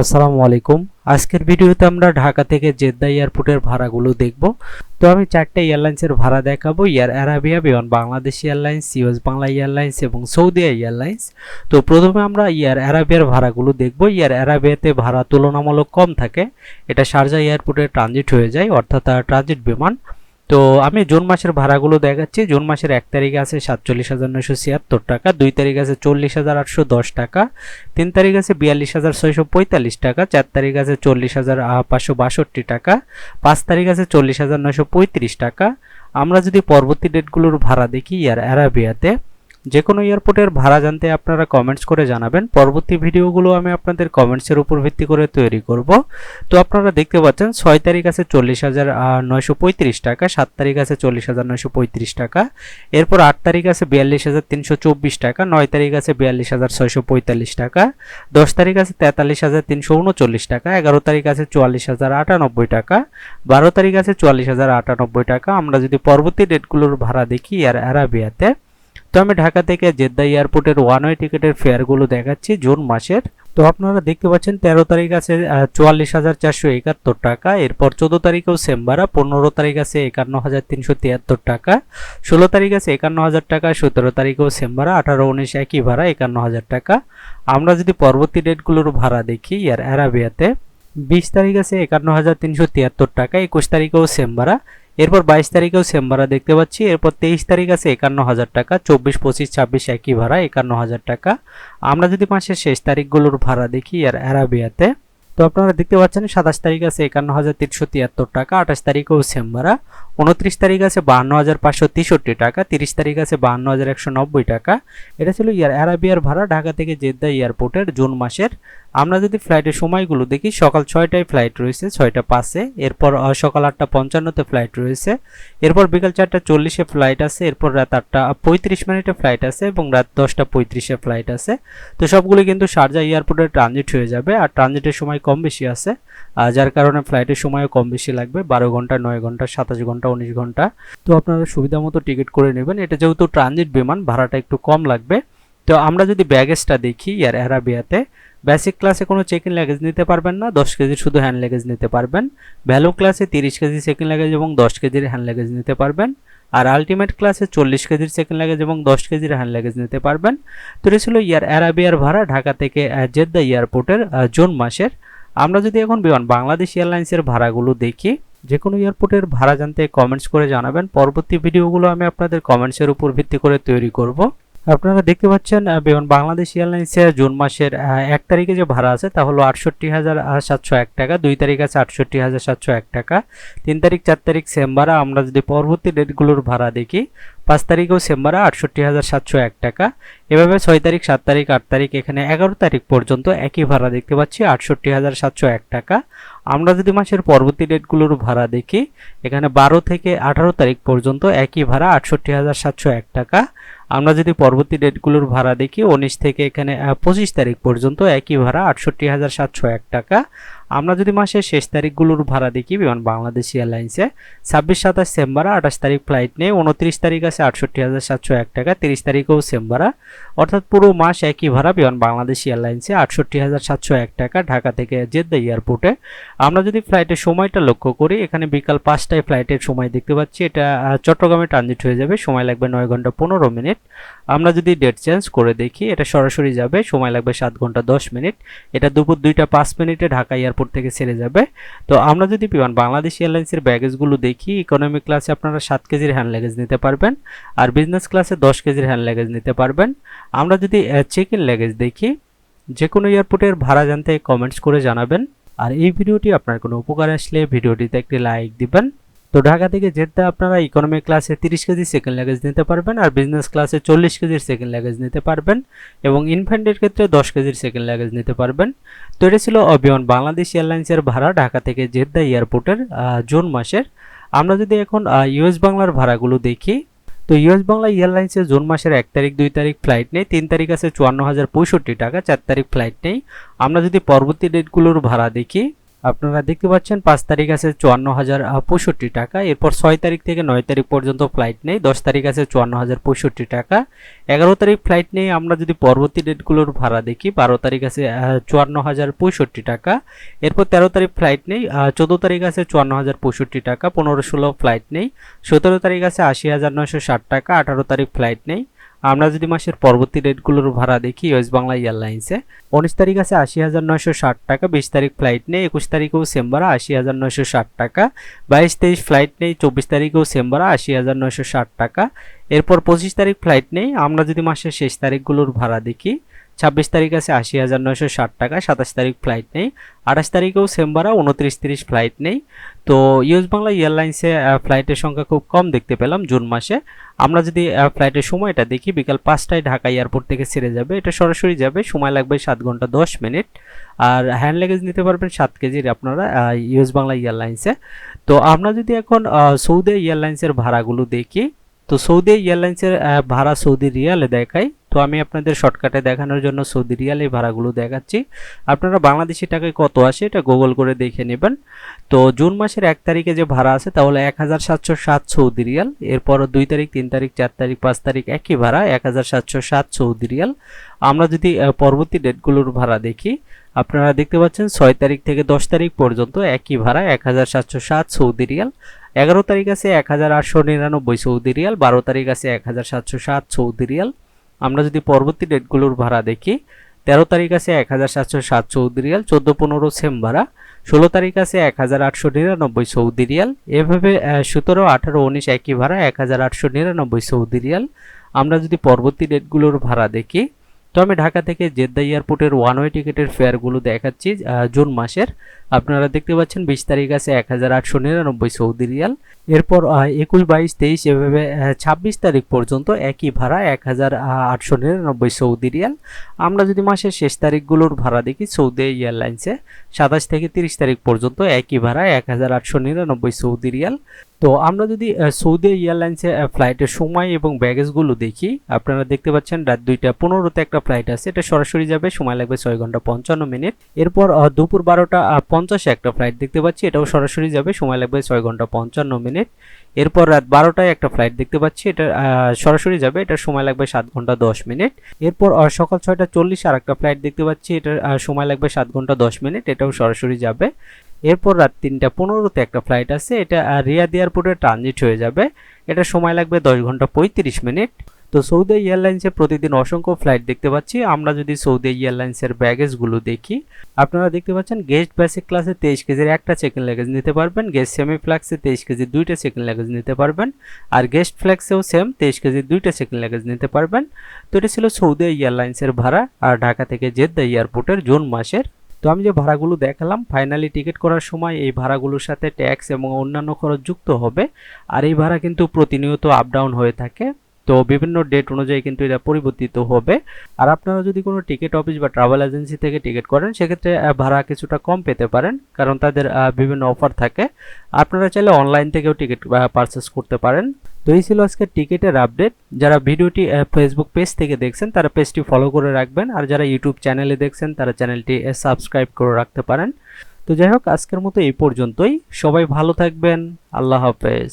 আসসালামু আলাইকুম। আজকের ভিডিওতে আমরা ঢাকা থেকে জেদ্দা এয়ারপোর্টের ভাড়াগুলো দেখব। তো আমি চারটে এয়ারলাইন্সের ভাড়া দেখাবো। Air Arabia, Biman Bangladesh airlines, US Bangla airlines এবং সৌদি এয়ারলাইন্স। তো প্রথমে আমরা এয়ার অ্যারাবিয়ার ভাড়াগুলো দেখব। এয়ার অ্যারাবিয়াতে ভাড়া তুলনামূলক কম থাকে। এটা শারজা এয়ারপোর্টে ট্রানজিট হয়ে যায়, অর্থাৎ ট্রানজিট বিমান। তো আমি জুন মাসের ভাড়াগুলো দেখাচ্ছি। জুন মাসের এক তারিখে আছে সাতচল্লিশ হাজার নয়শো ছিয়াত্তর টাকা, দুই তারিখ আছে চল্লিশ হাজার আটশো দশ টাকা, তিন তারিখ আছে বিয়াল্লিশ হাজার ছয়শো পঁয়তাল্লিশ টাকা, চার তারিখ আছে চল্লিশ হাজার পাঁচশো বাষট্টি টাকা, পাঁচ তারিখ আছে চল্লিশ হাজার নয়শো পঁয়ত্রিশ টাকা। আমরা যদি পরবর্তী ডেটগুলোর ভাড়া দেখি ইয়ার অ্যারাবিয়াতে যে কোনো এয়ারপোর্টের ভাড়া জানতে আপনারা কমেন্টস করে জানাবেন। পরবর্তী ভিডিওগুলো আমি আপনাদের কমেন্টসের উপর ভিত্তি করে তৈরি করব। তো আপনারা দেখতে পাচ্ছেন, ছয় তারিখ আছে চল্লিশ হাজার নয়শো পঁয়ত্রিশ টাকা, সাত তারিখ আছে চল্লিশ হাজার, নয়শো পঁয়ত্রিশ টাকা। এরপর আট তারিখ আছে বিয়াল্লিশ হাজার, তিনশো চব্বিশ টাকা, নয় তারিখ আছে বিয়াল্লিশ হাজার, ছয়শো পঁয়তাল্লিশ টাকা। দশ তারিখ আছে তেতাল্লিশ হাজার, তিনশো উনচল্লিশ টাকা, এগারো তারিখ আছে চুয়াল্লিশ হাজার, আটানব্বই টাকা। বারো তারিখ আছে চুয়াল্লিশ হাজার, আটানব্বই টাকা। আমরা যদি পরবর্তী ডেটগুলোর ভাড়া দেখি আর অ্যারাবিয়াতে তো আমি ঢাকা থেকে জেদ্দা এয়ারপোর্টের ওয়ান ওয়ে টিকিটের ফেয়ারগুলো দেখাচ্ছি, জুন মাসের। তো আপনারা দেখতে পাচ্ছেন, তেরো তারিখ আছে চুয়াল্লিশ হাজার চারশো একাত্তর টাকা। এরপর চোদ্দ তারিখেও সেম ভাড়া, পনেরো তারিখ আছে একান্ন হাজার তিনশো তিয়াত্তর টাকা। ষোলো তারিখ আছে একান্ন হাজার টাকা, সতেরো তারিখেও সেম ভাড়া, আঠারো উনিশ একই ভাড়া, একান্ন হাজার টাকা। আমরা যদি পরবর্তী ডেটগুলোর ভাড়া দেখি, ইয়ার অ্যারাবিয়াতে বিশ তারিখ আছে একান্ন হাজার তিনশো তিয়াত্তর টাকা, একুশ তারিখেও সেম ভাড়া এরপর বাইশ তারিখেও সেম ভাড়া দেখতে পাচ্ছি। এরপর তেইশ তারিখ আছে একান্ন হাজার টাকা, চব্বিশ, পঁচিশ, ছাব্বিশ একই ভাড়া, একান্ন হাজার টাকা। আমরা যদি মাসের শেষ তারিখগুলোর ভাড়া দেখি আর অ্যারাবিয়াতে তো আপনারা দেখতে পাচ্ছেন সাতাশ তারিখ আছে একান্ন হাজার তিনশো তিয়াত্তর টাকা, আঠাশ তারিখেও সেম ভাড়া উনত্রিশ তারিখ আছে বাহান্ন হাজার পাঁচশো তেষট্টি টাকা, তিরিশ তারিখ আছে বাহান্ন হাজার একশো নব্বই টাকা। এটা ছিল ইয়ার অ্যারাবিয়ার ভাড়া ঢাকা থেকে জেদ্দা এয়ারপোর্টের জুন মাসের। আমরা যদি ফ্লাইটের সময়গুলো দেখি, সকাল ছয়টায় ফ্লাইট রয়েছে, ছয়টা পাঁচে। এরপর সকাল আটটা পঞ্চান্নতে ফ্লাইট রয়েছে। এরপর বিকাল চারটা চল্লিশে ফ্লাইট আছে, এরপর রাত আটটা পঁয়ত্রিশ মিনিটে ফ্লাইট আছে এবং রাত দশটা পঁয়ত্রিশে ফ্লাইট আছে। তো সবগুলো কিন্তু শারজা এয়ারপোর্টে ট্রানজিট হয়ে যাবে। আর ট্রানজিটের সময় কম বেশি আছে যার কারণে ফ্লাইটের সময়ও কম বেশি লাগবে, বারো ঘণ্টা, নয় ঘণ্টা, সাতাশ ঘণ্টা, উনিশ ঘণ্টা। তো আপনারা সুবিধা মতো টিকিট করে নেবেন। এটা যেহেতু ট্রানজিট বিমান, ভাড়াটা একটু কম লাগবে। তো আমরা যদি ব্যাগেজটা দেখি ইয়ার অ্যারাবিয়াতে বেসিক ক্লাসে কোনো চেক ইন লাগেজ নিতে পারবেন না, দশ কেজির শুধু হ্যান্ড লাগেজ নিতে পারবেন। ভ্যালু ক্লাসে তিরিশ কেজি ইন লাগেজ এবং দশ কেজির হ্যান্ড লাগেজ নিতে পারবেন। আর আলটিমেট ক্লাসে চল্লিশ কেজির সেকেন্ড লাগেজ এবং দশ কেজির হ্যান্ড লাগেজ নিতে পারবেন। তো এটা ছিল ইয়ার অ্যারাবিয়ার ভাড়া, ঢাকা থেকে জেদ্দা এয়ারপোর্টের জুন মাসের। আমরা যদি এখন বিমান বাংলাদেশ এয়ারলাইন্সের ভাড়াগুলো দেখি যে কোনো এয়ারপোর্টের ভাড়া জানতে কমেন্টস করে জানাবেন। পরবর্তী ভিডিওগুলো আমি আপনাদের কমেন্টসের উপর ভিত্তি করে তৈরি করব। আপনারা দেখতে পাচ্ছেন বিমান বাংলাদেশ এয়ারলাইন্সের জুন মাসের এক তারিখে যে ভাড়া আছে তা হলো আটষট্টি হাজার সাতশো এক টাকা, দুই তারিখ আছে আটষট্টি হাজার সাতশো এক টাকা, তিন তারিখ, চার তারিখ সেম ভাড়া আমরা যদি পরবর্তী ডেটগুলোর ভাড়া দেখি, পাঁচ তারিখেও সেম ভাড়া আটষট্টি হাজার সাতশো এক টাকা, এভাবে ছয় তারিখ, সাত তারিখ, আট তারিখ, এখানে এগারো তারিখ পর্যন্ত একই ভাড়া দেখতে পাচ্ছি, আটষট্টি হাজার সাতশো এক টাকা। আমরা যদি মাসের পরবর্তী ডেটগুলোর ভাড়া দেখি, এখানে বারো থেকে আঠারো তারিখ পর্যন্ত একই ভাড়া আটষট্টি হাজার সাতশো এক টাকা আমরা যদি পরবর্তী ডেটগুলোর ভাড়া দেখি, উনিশ থেকে এখানে পঁচিশ তারিখ পর্যন্ত একই ভাড়া, আটষট্টি হাজার সাতশো এক টাকা। আমরা যদি মাসের শেষ তারিখগুলোর ভাড়া দেখি, বিমান বাংলাদেশ এয়ারলাইন্সে, ছাব্বিশ সাতাশ সেম্বারা আঠাশ তারিখ ফ্লাইট নেই, উনত্রিশ তারিখ আছে আটষট্টি হাজার সাতশো এক টাকা, তিরিশ তারিখেও সেম্বারা অর্থাৎ পুরো মাস একই ভাড়া বিমান বাংলাদেশ এয়ারলাইন্সে, আটষট্টি হাজার সাতশো এক টাকা, ঢাকা থেকে জেদ্দা এয়ারপোর্টে। আমরা যদি ফ্লাইটের সময়টা লক্ষ্য করি, এখানে বিকাল পাঁচটায় ফ্লাইটের সময় দেখতে পাচ্ছি, এটা চট্টগ্রামে ট্রানজিট হয়ে যাবে, সময় লাগবে নয় ঘণ্টা পনেরো মিনিট। আমরা যদি ডেট চেঞ্জ করে দেখি, এটা সরাসরি যাবে, সময় লাগবে সাত ঘণ্টা দশ মিনিট। এটা দুপুর দুইটা পাঁচ মিনিটে ঢাকা এয়ারপোর্ট থেকে ছেড়ে যাবে। তো আমরা যদি বিমান, বাংলাদেশ এয়ারলাইন্সের ব্যাগেজগুলো দেখি ইকোনমি ক্লাসে আপনারা সাত কেজির হ্যান্ড লাগেজ নিতে পারবেন আর বিজনেস ক্লাসে দশ কেজির হ্যান্ড লাগেজ নিতে পারবেন। আমরা যদি চেক ইন লাগেজ দেখি যে কোনো এয়ারপোর্টের ভাড়া জানতে কমেন্টস করে জানাবেন। আর এই ভিডিওটি আপনার কোনো উপকার আসলে, ভিডিওটিতে একটি লাইক দিবেন। তো ঢাকা থেকে যেতে আপনারা ইকোনমি ক্লাসে তিরিশ কেজি সেকেন্ড ল্যাগেজ নিতে পারবেন আর বিজনেস ক্লাসে চল্লিশ কেজির সেকেন্ড ল্যাগেজ নিতে পারবেন এবং ইনফ্যান্টের ক্ষেত্রে দশ কেজির সেকেন্ড ল্যাগেজ নিতে পারবেন। তো এটা ছিল অবিয়ন বাংলাদেশ এয়ারলাইন্সের ভাড়া ঢাকা থেকে জেদ্দা এয়ারপোর্টের জুন মাসের। আমরা যদি এখন ইউএস বাংলার ভাড়াগুলো দেখি, তো ইউএস বাংলা এয়ারলাইন্সে জুন মাসের এক তারিখ, দুই তারিখ ফ্লাইট নেই, তিন তারিখ আছে চুয়ান্ন হাজার পঁয়ষট্টি টাকা, চার তারিখ ফ্লাইট নেই। আমরা যদি পরবর্তী ডেটগুলোর ভাড়া দেখি আপনারা দেখতে পাচ্ছেন, পাঁচ তারিখ আছে চুয়ান্ন হাজার পঁয়ষট্টি টাকা। এরপর ছয় তারিখ থেকে নয় তারিখ পর্যন্ত ফ্লাইট নেই। দশ তারিখ আছে চুয়ান্ন হাজার পঁয়ষট্টি টাকা। এগারো তারিখ ফ্লাইট নেই, আমরা যদি পরবর্তী ডেটগুলোর ভাড়া দেখি, বারো তারিখ আছে চুয়ান্ন হাজার পঁয়ষট্টি টাকা। এরপর তেরো তারিখ ফ্লাইট নেই চোদ্দ তারিখ আছে চুয়ান্ন হাজার পঁয়ষট্টি টাকা। পনেরো ষোলো ফ্লাইট নেই। সতেরো তারিখ আছে আশি হাজার, নয়শো ষাট টাকা। আঠারো তারিখ ফ্লাইট নেই। আমরা যদি মাসের পরবর্তী রেটগুলোর ভাড়া দেখি ওয়েস্ট বাংলা এয়ারলাইন্সে উনিশ তারিখ আছে আশি হাজার নয়শো ষাট টাকা, বিশ তারিখ ফ্লাইট নেই, একুশ তারিখেও সেম ভাড়া, আশি হাজার নয়শো ষাট টাকা, বাইশ তেইশ ফ্লাইট নেই, চব্বিশ তারিখেও সেম ভাড়া, আশি হাজার নয়শো ষাট টাকা। এরপর পঁচিশ তারিখ ফ্লাইট নেই, আমরা যদি মাসের শেষ তারিখগুলোর ভাড়া দেখি ছাব্বিশ তারিখ আছে আশি হাজার নয়শো ষাট টাকা, সাতাশ তারিখ ফ্লাইট নেই। আঠাশ তারিখেও সেম ভাড়া, উনত্রিশ তিরিশ ফ্লাইট নেই। তো ইউএস বাংলা এয়ারলাইন্সে ফ্লাইটের সংখ্যা খুব কম দেখতে পেলাম জুন মাসে। আমরা যদি ফ্লাইটের সময়টা দেখি, বিকাল পাঁচটায় ঢাকা এয়ারপোর্ট থেকে ছেড়ে যাবে। এটা সরাসরি যাবে, সময় লাগবে সাত ঘণ্টা দশ মিনিট। আর হ্যান্ড লাগেজ নিতে পারবেন সাত কেজির আপনারা ইউএস বাংলা এয়ারলাইন্সে তো আমরা যদি এখন সৌদি এয়ারলাইন্সের ভাড়াগুলো দেখি তো সৌদি এয়ারলাইন্সের ভাড়া সৌদি রিয়ালে দেখাই। তো আমি আপনাদের শর্টকাটে দেখানোর জন্য সৌদি রিয়াল এই ভাড়াগুলো দেখাচ্ছি। আপনারা বাংলাদেশি টাকায় কত আসে এটা গুগল করে দেখে নেবেন। তো জুন মাসের এক তারিখে যে ভাড়া আছে তাহলে এক হাজার সাতশো সাত সৌদি রিয়াল, এরপর দুই তারিখ, তিন তারিখ, চার তারিখ, পাঁচ তারিখ একই ভাড়া এক হাজার সাতশো সাত সৌদি রিয়াল। আমরা যদি পরবর্তী ডেটগুলোর ভাড়া দেখি, আপনারা দেখতে পাচ্ছেন ছয় তারিখ থেকে দশ তারিখ পর্যন্ত একই ভাড়া এক হাজার সাতশো সাত সৌদি রিয়াল। এগারো তারিখ আছে এক হাজার আটশো নিরানব্বই সৌদি রিয়াল, বারো তারিখ আছে এক হাজার সাতশো সাত সৌদি রিয়াল। আমরা যদি পরবর্তী ডেটগুলোর ভাড়া দেখি, তেরো তারিখ আছে এক হাজার সাতশো সাত সৌদি রিয়াল, চোদ্দ পনেরো সেম ভাড়া। ষোলো তারিখ আছে এক হাজার আটশো নিরানব্বই সৌদি রিয়াল। এভাবে সতেরো, আঠারো, উনিশ একই ভাড়া এক হাজার আটশো নিরানব্বই সৌদি রিয়াল। আমরা যদি পরবর্তী ডেটগুলোর ভাড়া দেখি, তো আমি ঢাকা থেকে জেদ্দা এয়ারপোর্টের ওয়ান ওয়ে টিকিটের ফেয়ারগুলো দেখাচ্ছি জুন মাসের। আপনারা দেখতে পাচ্ছেন বিশ তারিখ আছে এক হাজার আটশো নিরানব্বই সৌদি রিয়াল। এরপর একুশ, বাইশ, তেইশ, এভাবে ছাব্বিশ তারিখ পর্যন্ত একই ভাড়া এক হাজার আটশো নিরানব্বই সৌদি রিয়াল। আমরা যদি মাসের শেষ তারিখগুলোর ভাড়া দেখি, সৌদি এয়ারলাইন্সে, সাতাশ থেকে তিরিশ তারিখ পর্যন্ত একই ভাড়া এক হাজার আটশো নিরানব্বই সৌদি রিয়াল। তো আমরা যদি সৌদি এয়ারলাইন্সে ফ্লাইটের সময় এবং ব্যাগেজগুলো দেখি, আপনারা দেখতে পাচ্ছেন রাত দুইটা পনেরোতে একটা ফ্লাইট আছে, এটা সরাসরি যাবে, সময় লাগবে ছয় ঘণ্টা পঞ্চান্ন মিনিট। এরপর দুপুর বারোটা পঞ্চাশে, একটা ফ্লাইট দেখতে পাচ্ছি, এটাও সরাসরি যাবে, সময় লাগবে ছয় ঘণ্টা পঞ্চান্ন মিনিট। এরপর রাত বারোটায় একটা ফ্লাইট দেখতে পাচ্ছি, এটা সরাসরি যাবে, এটার সময় লাগবে সাত ঘণ্টা দশ মিনিট। এরপর সকাল ছয়টা চল্লিশ আর একটা ফ্লাইট দেখতে পাচ্ছি, এটার সময় লাগবে সাত ঘণ্টা দশ মিনিট, এটাও সরাসরি যাবে। এরপর রাত তিনটা পনেরোতে একটা ফ্লাইট আছে, এটা রিয়াদ এয়ারপোর্টে ট্রানজিট হয়ে যাবে এটা সময় লাগবে দশ ঘণ্টা পঁয়ত্রিশ মিনিট। তো সৌদি এয়ারলাইন্সে প্রতিদিন অসংখ্য ফ্লাইট দেখতে পাচ্ছি। আমরা যদি সৌদি এয়ারলাইন্সের ব্যাগেজগুলো দেখি, আপনারা দেখতে পাচ্ছেন গেস্ট বেসিক ক্লাসে তেইশ কেজির একটা সেকেন্ড ল্যাগেজ নিতে পারবেন, গেস্ট সেমি ফ্ল্যাক্সে তেইশ কেজির দুইটা সেকেন্ড ল্যাগেজ নিতে পারবেন, আর গেস্ট ফ্ল্যাক্সেও সেম তেইশ কেজির দুইটা সেকেন্ড ল্যাগেজ নিতে পারবেন। তো এটা ছিল সৌদি এয়ারলাইন্সের ভাড়া আর ঢাকা থেকে জেদ্দা এয়ারপোর্টের জুন মাসের। তো আমি যে ভাড়াগুলো দেখালাম, ফাইনালি টিকিট করার সময় এই ভাড়াগুলোর সাথে ট্যাক্স এবং অন্যান্য খরচ যুক্ত হবে, আর এই ভাড়া কিন্তু প্রতিনিয়ত আপ ডাউন হয়ে থাকে। তো বিভিন্ন ডেট অনুযায়ী কিন্তু এটা পরিবর্তিত হবে। আর আপনারা যদি কোনো টিকিট অফিস বা ট্রাভেল এজেন্সি থেকে টিকিট করেন, সেক্ষেত্রে ভাড়া কিছুটা কম পেতে পারেন, কারণ তাদের বিভিন্ন অফার থাকে। আপনারা চাইলে অনলাইন থেকেও টিকিট পারচেস করতে পারেন। তো এই ছিল আজকে টিকিটের আপডেট যারা ভিডিওটি ফেসবুক পেজ থেকে দেখছেন, তারা পেজটি ফলো করে রাখবেন। আর যারা ইউটিউব চ্যানেলে দেখছেন, তারা চ্যানেলটি সাবস্ক্রাইব করে রাখতে পারেন। তো যাই হোক, আজকের মতো এই পর্যন্তই। সবাই ভালো থাকবেন। আল্লাহ হাফেজ।